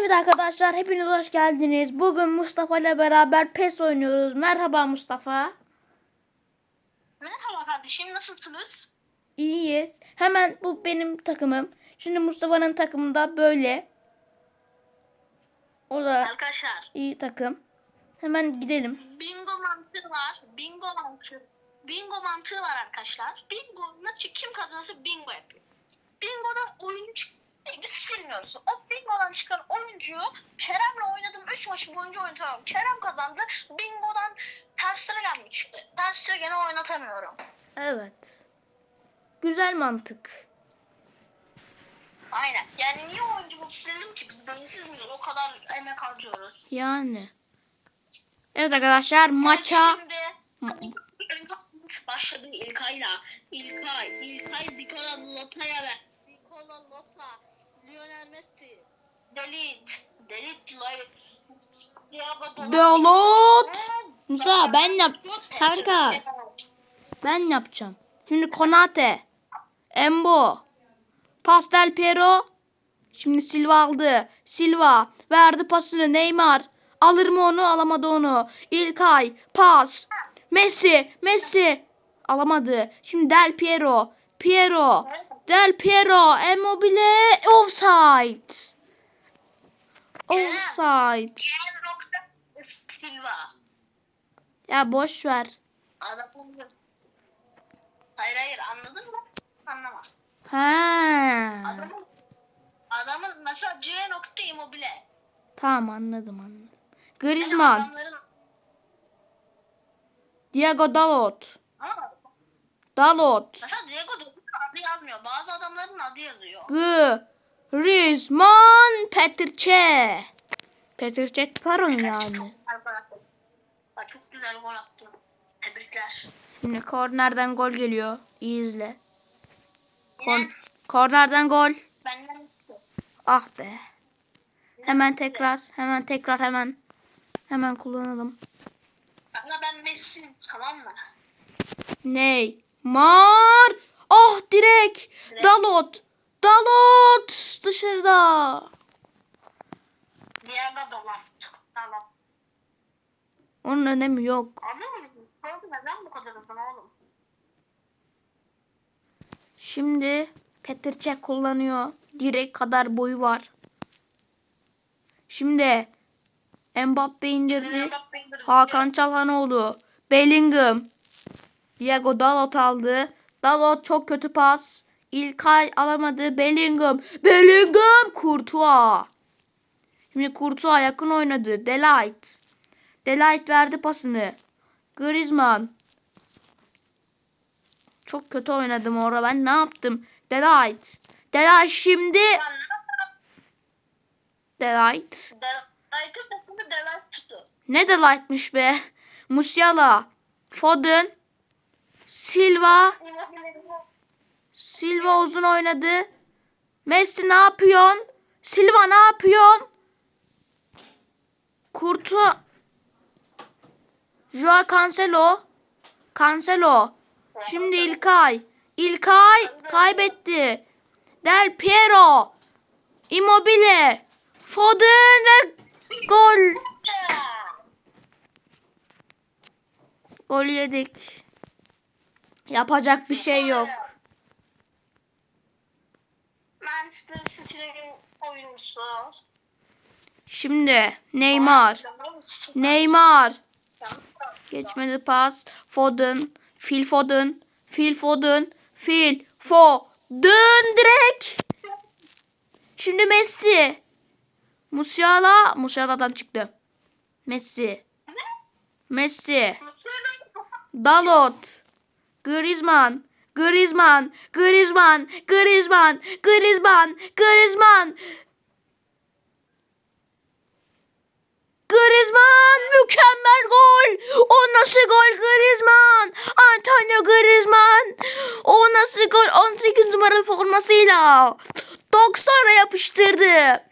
Evet arkadaşlar hepiniz hoş geldiniz. Bugün Mustafa ile beraber PES oynuyoruz. Merhaba Mustafa. Merhaba kardeşim nasılsınız? İyiyiz. Hemen bu benim takımım. Şimdi Mustafa'nın takımında böyle. O da Arkadaşlar iyi takım. Hemen gidelim. bingo mantığı var. Bingo mantığı. Bingo mantığı var arkadaşlar. Bingo maçı kim kazanırsa bingo yapıyor. Bingo'da oyuncu biz silmiyoruz. O bingodan çıkan oyuncuyu Kerem'le oynadım 3 maç boyunca oynatamıyorum. Kerem kazandı. Bingo'dan tersine gelmiş. Tersine gene oynatamıyorum. Evet. Güzel mantık. Aynen. Yani niye oyuncumu sildim ki? Biz beyinsiz miyiz? O kadar emek harcıyoruz. Yani. Evet arkadaşlar maça Şimdi İlkay başladı İlkay'la. İlkay, İlkay Nikola Lota'ya ver. Nikola Lota, Lionel Messi, Dalot. Musa ben yap. Kanka. Ben yapacağım. Şimdi Konate. Embo. Pastel Piero. Şimdi Silva aldı. Silva verdi pasını Neymar. Alır mı onu? Alamadı onu. İlkay. Pas. Messi. Messi. Alamadı. Şimdi Del Piero. Piero. Del Piero. Immobile. Offside. Offside. Diğer nokta Silva. Ya boş ver. Adamın Hayır hayır anladın mı? Anlamaz. Ha. Adamın Adamın mesela C nokta immobile. Tamam anladım anladım. Yani Griezmann. adamların Diego Dalot. ama Dalot. mesela Diego Dalot'un adı yazmıyor. Bazı adamların adı yazıyor. Griezmann. Petrçe. Petrçe tutar onu yani. Çok güzel gol attı. Tebrikler. Şimdi kornerden gol geliyor. İyi izle. Kon kornerden gol. Benden Ah be. Hemen tekrar. Hemen tekrar hemen. Hemen kullanalım. ama ben Messi'yim tamam mı? Neymar. Oh direkt. Dalot. Dalot dışarıda. Diego Dalot. Tamam. Onun önemi yok. Anlıyor musun? Sordu neden bu kadar uzun oğlum? Şimdi Petr Cech kullanıyor. Direk kadar boyu var. Şimdi Mbappe indirdi. Hakan Çalhanoğlu. Bellingham. Diego Dalot aldı. Dalot çok kötü pas. İlkay alamadı. Bellingham. Bellingham. Courtois. Şimdi Courtois yakın oynadı. Delight. Delight verdi pasını. Griezmann. Çok kötü oynadım orada. Ben ne yaptım? Delight. Delight şimdi. Delight. Devet tuttu. Ne Delight'mış be. Musiala. Foden. Silva. Silva uzun oynadı. Messi ne yapıyorsun? Silva ne yapıyorsun? Kurtu. Joao Cancelo. Cancelo. Şimdi İlkay. İlkay kaybetti. Del Piero. Immobile. Foden ve gol. Gol yedik. Yapacak bir şey yok. Manchester City'nin oyuncusu. Şimdi Neymar. Neymar. Geçmedi pas. Foden. Phil Foden. Phil Foden. Phil Foden direkt. Şimdi Messi. Musiala. Musiala'dan çıktı. Messi. Messi. Dalot. Griezmann. Griezmann. Griezmann. Griezmann. Griezmann. Griezmann. Griezmann mükemmel gol. O nasıl gol Griezmann? Antonio Griezmann. O nasıl gol? 18 numaralı formasıyla 90'a yapıştırdı.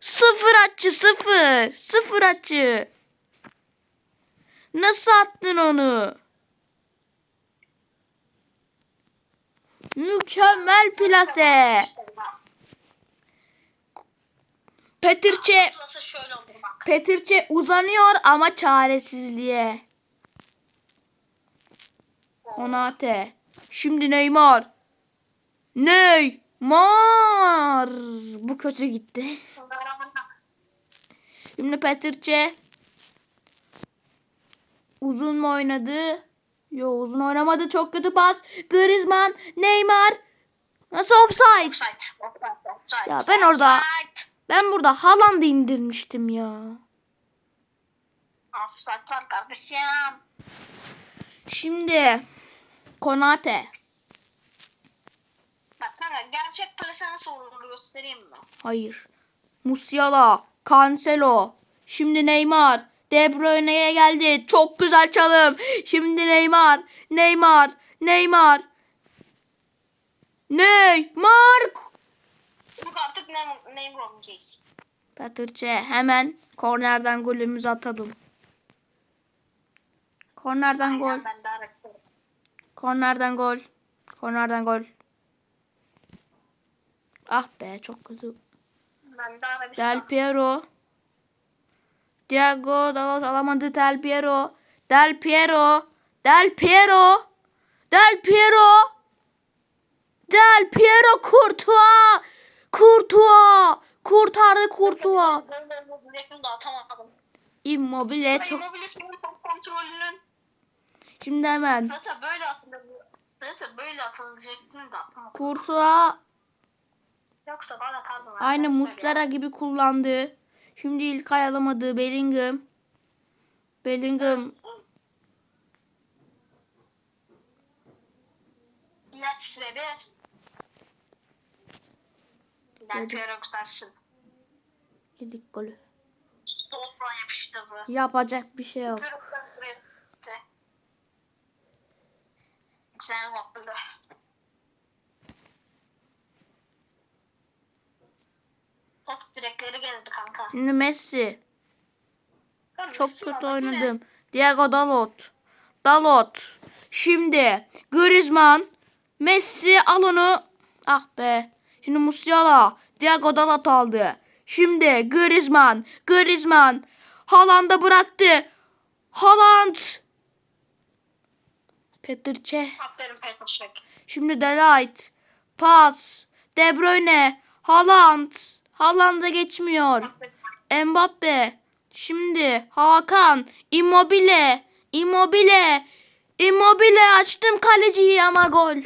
Sıfır atçı sıfır. Sıfır atçı. Nasıl attın onu? Mükemmel plase. Petirçe. Petirçe uzanıyor ama çaresizliğe. Konate. Şimdi Neymar. Neymar. Bu kötü gitti. Şimdi Petirçe. Uzun mu oynadı? Yo uzun oynamadı. Çok kötü pas. Griezmann. Neymar. Nasıl offside? Offside. Offside. Offside. Ya ben orada- Offside. Ben burada Haaland'ı indirmiştim ya. Offside var kardeşim. Şimdi Konate. Bak kanka gerçek plase nasıl olur göstereyim mi? Hayır. Musiala, Cancelo. Şimdi Neymar. De Bruyne'ye geldi. Çok güzel çalım. Şimdi Neymar. Neymar. Neymar. Neymar. Yok artık ne, neyim oynayacağız? Petirçe hemen kornerden golümüzü atalım. Kornerden gol. Aynen aradım. Kornerden gol. Kornerden gol. Ah be çok kötü. Del Piero. Diego Dalot alamadı Del Piero. Del Piero. Del Piero. Del Piero. Del Piero Kurtuğa. Kurtuğa. Kurtardı atamadım. Immobile çok. Şimdi hemen. Mesela böyle atılır. Mesela böyle atılacaktın da atamadım. Kurtuğa Yoksa gol atardım. aynı Muslera gibi kullandı. Şimdi İlkay alamadı. Bellingham. Bellingham. İlaç ve bir. Del Yedim. Piero kutarsın. Yedik golü. Doğrudan yapıştırdı. Yapacak bir şey yok. Güzel bakıldı. Top direkleri gezdi kanka. Şimdi Messi. Ben Çok Messi kötü oynadım. Diego Dalot. Dalot. Şimdi Griezmann. Messi al onu. Ah be. Şimdi Musiala. Diego Dalot aldı. Şimdi Griezmann. Griezmann. Haaland'a bıraktı. Haaland. Petrçe. Aferin Petrşek. Şimdi Delight. Pas. De Bruyne. Haaland. Haaland'a geçmiyor. Mbappe. Şimdi Hakan. Immobile. Immobile. Immobile açtım kaleciyi ama gol.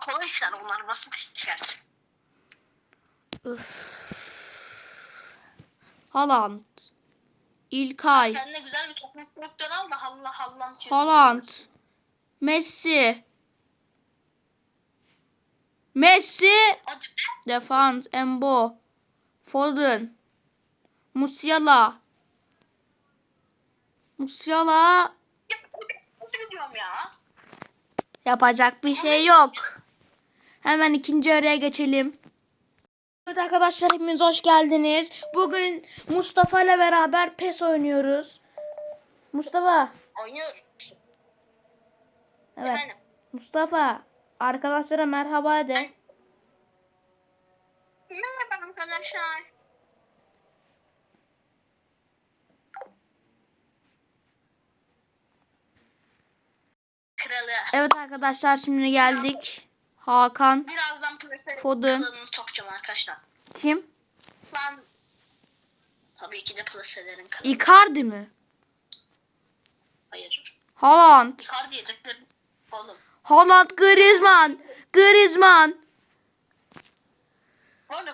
Kolay işler onlar basit işler. Üf. Haaland. İlkay. Kendine güzel bir topuk al da Allah Allah. Haaland. Messi. Messi. Defans. Embo. Foden. Musiala. Musiala. Ya? Yapacak bir şey yok. Hemen ikinci araya geçelim. Evet arkadaşlar hepiniz hoş geldiniz. Bugün Mustafa ile beraber PES oynuyoruz. Mustafa. Oynuyor. Evet. Efendim. Mustafa. Arkadaşlara merhaba de. Merhaba arkadaşlar. Kralı. Evet arkadaşlar şimdi geldik. Hakan. Birazdan Foden. sokacağım arkadaşlar. Kim? Lan. Tabii ki de Plase'lerin kralı. Icardi mi? Hayır. Haaland. Kar diyeceklerim. Oğlum. Haaland Griezmann. Griezmann.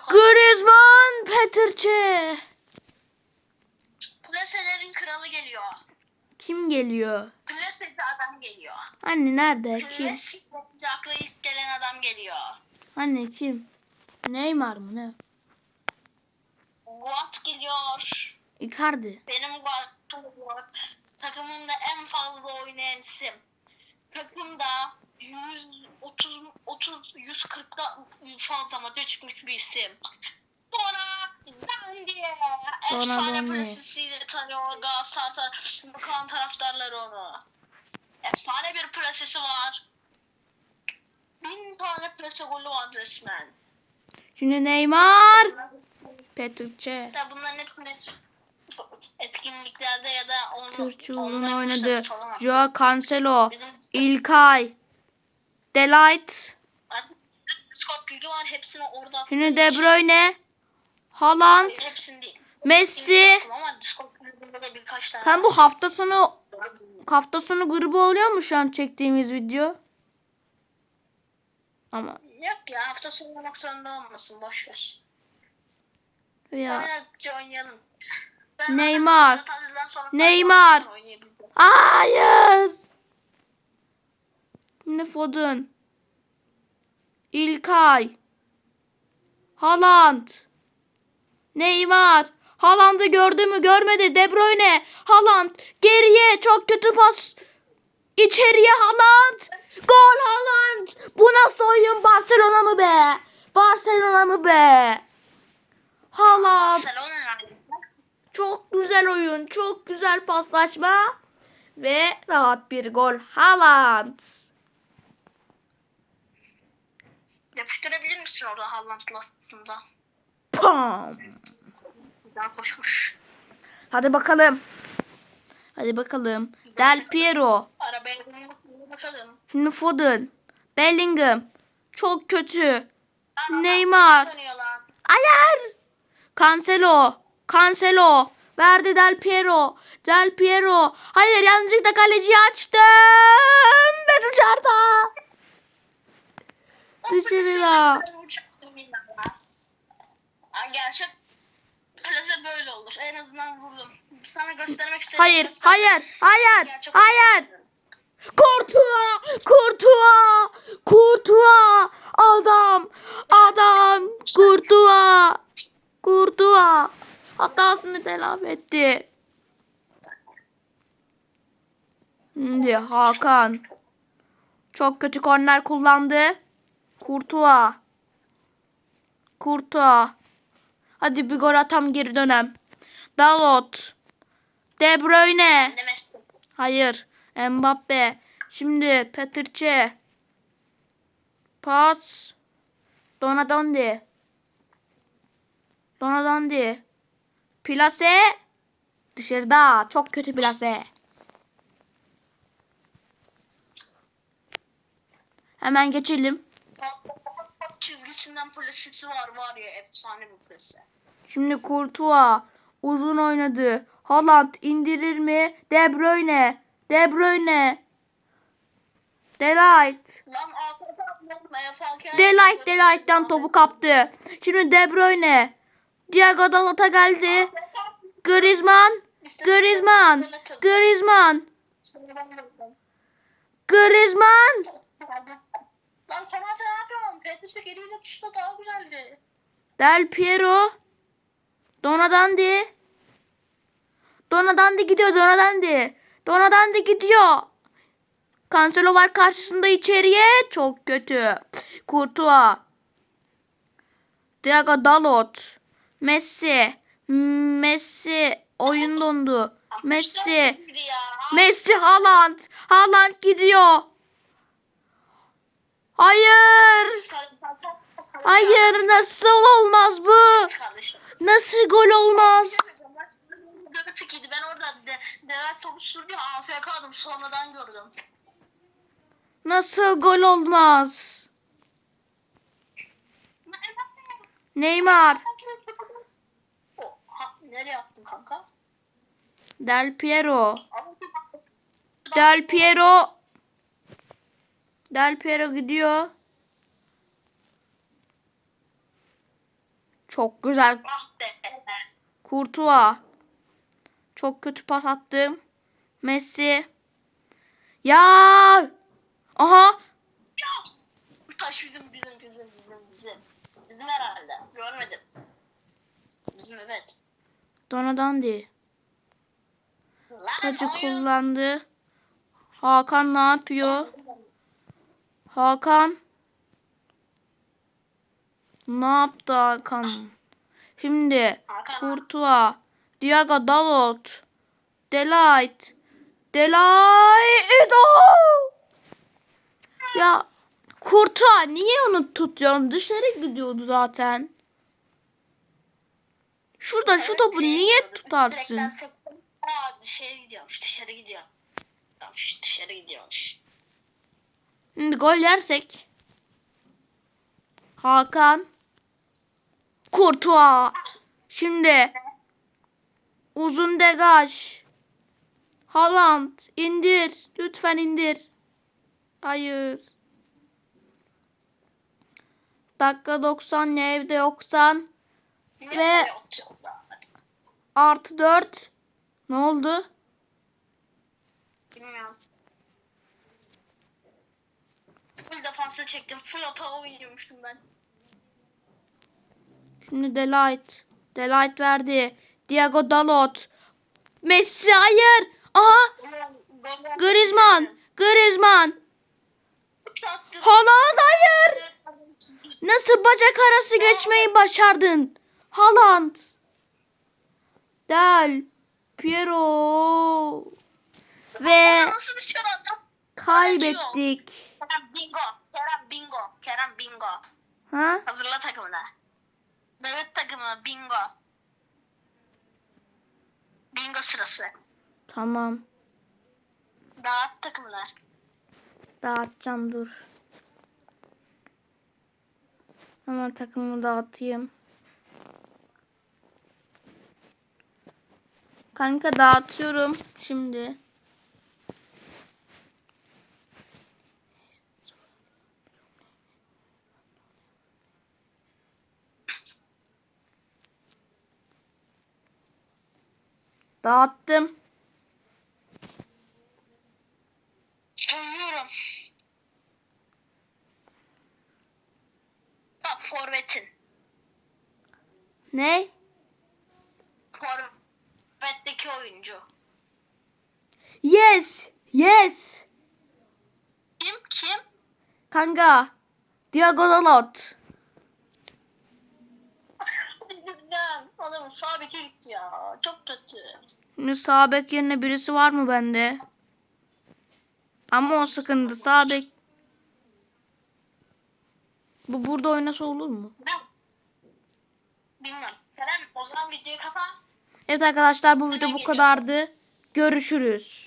Griezmann Petrçe. Plase'lerin kralı geliyor. Kim geliyor? Plase'de adam geliyor. Anne nerede? Kim? Plase yapınca akla ilk gelen adam geliyor. Anne kim? Neymar mı ne? Guat geliyor. Icardi. Benim Guat. Takımımda en fazla oynayan isim. Takımda 130 30 140'da fazla maça çıkmış bir isim. Dona Dandiye. Efsane presisiyle tanıyor Galatasaray Bakan taraftarları onu. Efsane bir presisi var. Bin tane plase golü var resmen. Şimdi Neymar. Hatta bunların hepsini etkinliklerde ya da onu, Türkçe onların uzun oynadı. Joao Cancelo. Bizim İlkay. Delight. Discord ligi var hepsini orada. Şimdi De Bruyne. Haaland. Hepsini değil. Messi. Kan bu hafta sonu hafta sonu grubu oluyor mu şu an çektiğimiz video? Ama Yok ya hafta sonu olmak zorunda olmasın boş ver. ya oynayalım. Neymar. Neymar. Hayır. Foden. İlkay. Haaland. Neymar. Haaland'ı gördü mü görmedi. De Bruyne. Haaland. Geriye çok kötü pas. İçeriye Haaland. Gol Haaland. Bu nasıl oyun Barcelona mı be? Barcelona mı be? Haaland. Çok güzel oyun. Çok güzel paslaşma. Ve rahat bir gol. Haaland. Yapıştırabilir misin orada Haaland'la aslında? Pam. Daha koşmuş. Hadi bakalım. Hadi bakalım. Del Piero. Arabaya bakalım. Şimdi Foden. Bellingham. Çok kötü. Aa, Neymar. Hayır. Cancelo. Cancelo. Verdi Del Piero. Del Piero. Hayır yanlışlıkla kaleciyi açtım. Ve dışarıda. Dışarıda. Aa, Gerçek plase böyle olur. En azından vurdum. Sana göstermek istedim. Hayır, göster- hayır, hayır, Gerçek hayır. Kurtuğa, kurtuğa, kurtuğa. Adam, adam, kurtuğa, kurtuğa. Hatasını telafi etti. Şimdi Hakan. Çok kötü korner kullandı. Kurtuğa. Kurtuğa. Hadi bir gol atam geri dönem. Dalot. De Bruyne. Hayır. Mbappe. Şimdi Petrçe. Pas. Donadandi. Donadandi. Plase. Dışarıda. Çok kötü plase. Hemen geçelim. Çizgisinden plasesi var var ya efsane bir plase. Şimdi Courtois uzun oynadı. Haaland indirir mi? De Bruyne. De Bruyne. Delight. Lan Delight Delight'tan topu kaptı. Şimdi De Bruyne. Diego Dalot'a geldi. Griezmann. Griezmann. Griezmann. Griezmann. Lan Tomate ne Petrus'u eliyle tuttu daha güzeldi. Del Piero. Donadandi. Donadandi gidiyor Donadandi. Donadandi gidiyor. Cancelo var karşısında içeriye. Çok kötü. Courtois. Diego Dalot. Messi. Messi. Oyun dondu. Messi. Messi Haaland. Haaland gidiyor. Hayır. Hayır nasıl olmaz bu? Nasıl gol olmaz? Ben orada de, Devet topu sürdü. AFK'dım. Sonradan gördüm. Nasıl gol olmaz? Neymar. Nereye attın kanka? Del Piero. Del Piero. Del Piero gidiyor. Çok güzel. Courtois. Çok kötü pas attım. Messi. Ya! Aha! Ya! Taş bizim bizim bizim bizim bizim. Bizim herhalde. Görmedim. Bizim evet. Donadandi. Tacı kullandı. Hakan ne yapıyor? Hakan. Ne yaptı Hakan? Şimdi. Courtois, Diego Dalot, Delight, Delight, Edo! Ya Kurtuğa niye onu tutuyorsun? Dışarı gidiyordu zaten. Şuradan şu topu direğe niye tutarsın? Dışarı gidiyormuş dışarı gidiyor. Tamammış, dışarı gidiyormuş. Şimdi gol yersek. Hakan. Kurtuğa. Şimdi. Uzun degaj. Haaland indir. Lütfen indir. Hayır. Dakika 90 ne evde yoksan. Ve-? Artı 4. Ne oldu? Bilmiyorum. Full defansa çektim. Full atağa oynuyormuşum ben. Şimdi Delight. Delight verdi. Diego Dalot. Messi hayır. Aha. Griezmann. Griezmann. Haaland hayır. Nasıl bacak arası geçmeyi başardın? Haaland. Del. Piero. Ve kaybettik. Kerem bingo. Kerem bingo. Kerem bingo. Ha? Hazırla takımını. Mehmet takımı bingo. Bingo sırası. Tamam. Dağıt takımlar. Dağıtacağım dur. Hemen takımımı dağıtayım. Kanka dağıtıyorum şimdi. Oyuncu. Yes. Yes. Kim? Kim? Kanka. Diego Dalot. Güzel. Adamın sağ beke gitti ya. Çok kötü. Şimdi sağ bek yerine birisi var mı bende? Ama o sıkıntı sağ bek. Bu burada oynasa olur mu? Bilmiyorum. Kerem o zaman videoyu kapat. Evet arkadaşlar bu video bu kadardı. Görüşürüz.